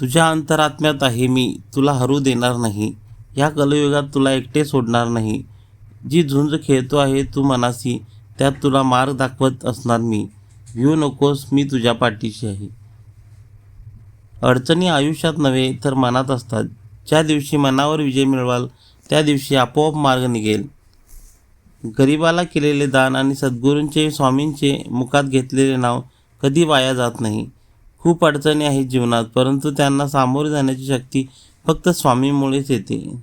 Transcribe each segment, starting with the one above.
तुझ्या अंतरात्म्यात आहे मी तुला हरू देणार नाही. या कलयुगात तुला एकटे सोडणार नाही. जी झुंज खेळतो आहे तू मनासी त्यात तुला मार्ग दाखवत असणार मी. येऊ नकोस मी तुझ्या पाठीशी आहे. अडचणी आयुष्यात नव्हे तर मनात असतात. ज्या दिवशी मनावर विजय मिळवाल त्या दिवशी आपोआप मार्ग निघेल. गरिबाला केलेले दान आणि सद्गुरूंचे स्वामींचे मुखात घेतलेले नाव कधी वाया जात नाही. खूप अडचणी आहेत जीवनात परंतु त्यांना सामोरे जाण्याची शक्ती फक्त स्वामीमुळेच येते.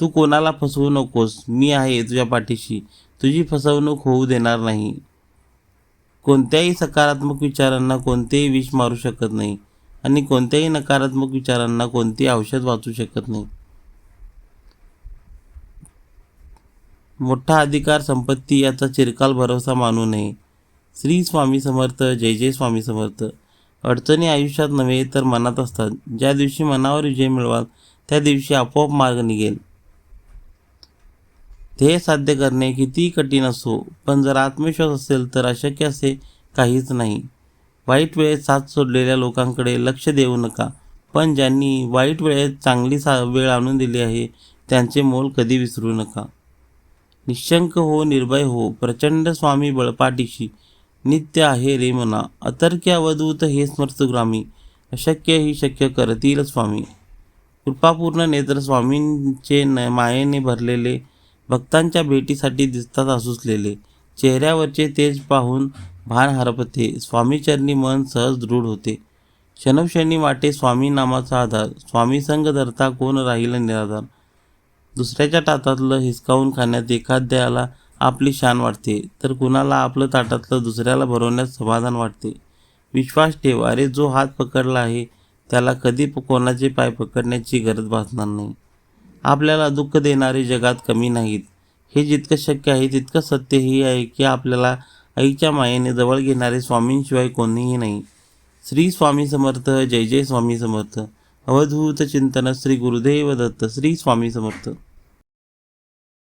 तू कोणाला फसवू नकोस मी आहे तुझ्या पाठीशी. तुझी फसवणूक होऊ देणार नाही. कोणत्याही सकारात्मक विचारांना कोणतेही विष मारू शकत नाही आणि कोणत्याही नकारात्मक विचारांना कोणतेही औषध वाचू शकत नाही. मोठा अधिकार संपत्ती याचा चिरकाल भरोसा मानू नये. श्री स्वामी समर्थ जय जय स्वामी समर्थ. अडचणी आयुष्यात नव्हे तर मनात असतात. ज्या दिवशी मनावर विजय मिळवाल त्या दिवशी आपोआप मार्ग निघेल. ध्येय साध्य करणे कितीही कठीण असो पण जर आत्मविश्वास असेल तर अशक्य असे काहीच नाही. वाईट वेळेत साथ सोडलेल्या लोकांकडे लक्ष देऊ नका पण ज्यांनी वाईट वेळेत चांगली सा वेळ आणून दिली आहे त्यांचे मोल कधी विसरू नका. निशंक हो निर्भय हो प्रचंड स्वामी बळपाठीशी नित्य आहे रे मना अतर्क्य अवधूत हे स्मर्तग्रामी अशक्य ही शक्य करतील स्वामी. कृपापूर्ण नेत्र स्वामींचे न मायेने भरलेले भक्तांच्या भेटीसाठी दिसतात आसुसलेले. चेहऱ्यावरचे तेज पाहून भान हरपते. स्वामीचरणी मन सहज दृढ होते. क्षणक्षणी वाटे स्वामी नामाचा आधार. स्वामी संघ धरता कोण राहील निराधार? दुसऱ्याच्या टातातलं हिसकावून खाण्यात एखाद्याला आपली शान वाटते. तर कुणाला आपलं ताटातलं दुसऱ्याला भरवण्यात समाधान वाटते? विश्वास ठेव. अरे जो हात पकडला आहे त्याला कधी प- कोणाचे पाय पकडण्याची गरज भासणार नाही. आपल्याला दुःख देणारे जगात कमी नाहीत. हे जितकं शक्य आहे तितकं सत्य हे आहे की आपल्याला आईच्या मायेने जवळ घेणारे स्वामींशिवाय कोणीही नाही. श्री स्वामी समर्थ जय जय स्वामी समर्थ. अवधूत चिंतन श्री गुरुदेव दत्त श्री स्वामी समर्थ.